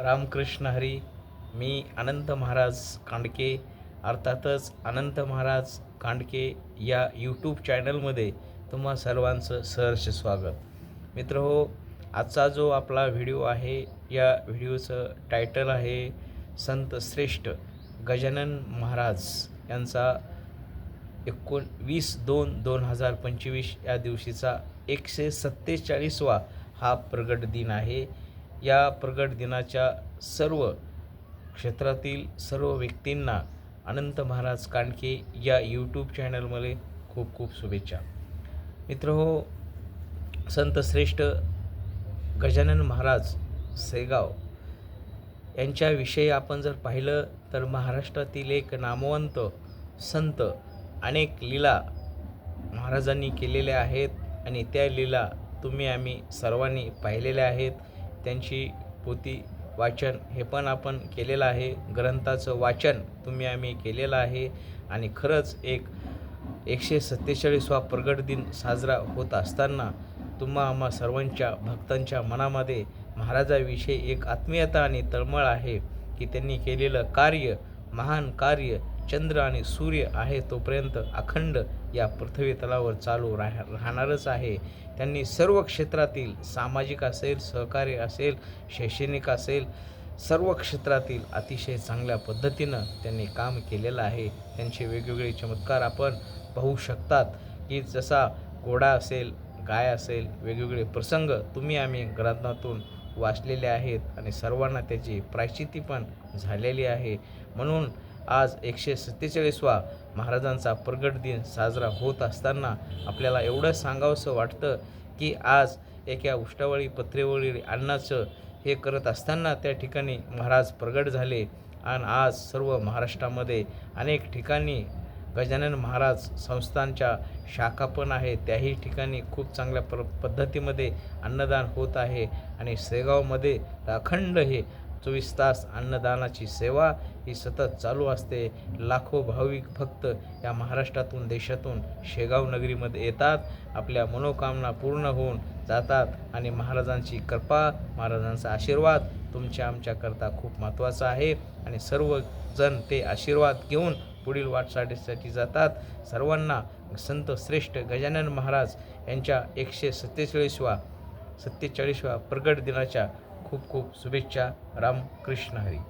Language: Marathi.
रामकृष्ण हरी मी अनंत महाराज कांडके अर्थातच अनंत महाराज कांडके या यूट्यूब चॅनलमध्ये तुम्हा सर्वांचं सहर्ष स्वागत. मित्र हो आजचा जो आपला व्हिडिओ आहे या व्हिडिओचं टायटल आहे संत श्रेष्ठ गजानन महाराज यांचा एकोणवीस दोन दोन हजार पंचवीस या दिवशीचा एकशे सत्तेचाळीसवा हा प्रगट दिन आहे. या प्रगट दिनाच्या सर्व क्षेत्रातील सर्व व्यक्तींना अनंत महाराज कांडके या यूट्यूब चॅनलमध्ये खूप खूप शुभेच्छा. मित्र हो संत श्रेष्ठ गजानन महाराज सेगाव यांच्याविषयी आपण जर पाहिलं तर महाराष्ट्रातील एक नामवंत संत अनेक लीला महाराजांनी केलेल्या आहेत आणि त्या लीला तुम्ही आम्ही सर्वांनी पाहिलेल्या आहेत. त्यांची पोती वाचन हे पण आपण केलेलं आहे. ग्रंथाचं वाचन तुम्ही आम्ही केलेलं आहे. आणि खरंच एक एकशे सत्तेचाळीसवा प्रगट दिन साजरा होत असताना तुम्हा आम्हा सर्वांच्या भक्तांच्या मनामध्ये महाराजाविषयी एक आत्मीयता आणि तळमळ आहे की त्यांनी केलेलं कार्य महान कार्य चंद्र आणि सूर्य आहे तोपर्यंत अखंड या पृथ्वी तलावर चालू राह राहणारच आहे. त्यांनी सर्व क्षेत्रातील सामाजिक असेल सहकार्य असेल शैक्षणिक असेल सर्व क्षेत्रातील अतिशय चांगल्या पद्धतीनं त्यांनी काम केलेलं आहे. त्यांचे वेगवेगळे चमत्कार आपण पाहू शकतात की जसा घोडा असेल गाय असेल वेगवेगळे प्रसंग तुम्ही आम्ही ग्रंथातून वाचलेले आहेत आणि सर्वांना त्याची प्रायश्चिती पण झालेली आहे. म्हणून आज एकशे सत्तेचाळीसवा महाराजांचा प्रगट दिन साजरा होत असताना आपल्याला एवढं सांगावंसं वाटतं की आज एका उष्टावळी पत्रेवळी अन्नाचं हे करत असताना त्या ठिकाणी महाराज प्रगट झाले. आणि आज सर्व महाराष्ट्रामध्ये अनेक ठिकाणी गजानन महाराज संस्थांच्या शाखा पण आहेत. त्याही ठिकाणी खूप चांगल्या प्र पद्धतीमध्ये अन्नदान होत आहे. आणि शेगावमध्ये अखंड हे चोवीस तास अन्नदानाची सेवा ही सतत चालू असते. लाखो भाविक भक्त या महाराष्ट्रातून देशातून शेगाव नगरीमध्ये येतात. आपल्या मनोकामना पूर्ण होऊन जातात आणि महाराजांची कृपा महाराजांचा आशीर्वाद तुमच्या आमच्याकरता खूप महत्त्वाचा आहे. आणि सर्वजण ते आशीर्वाद घेऊन पुढील वाटचालीसाठी जातात. सर्वांना संत श्रेष्ठ गजानन महाराज यांच्या एकशे सत्तेचाळीसवा सत्तेचाळीसव्या प्रगट दिनाच्या खूप खूप शुभेच्छा. रामकृष्ण हरी.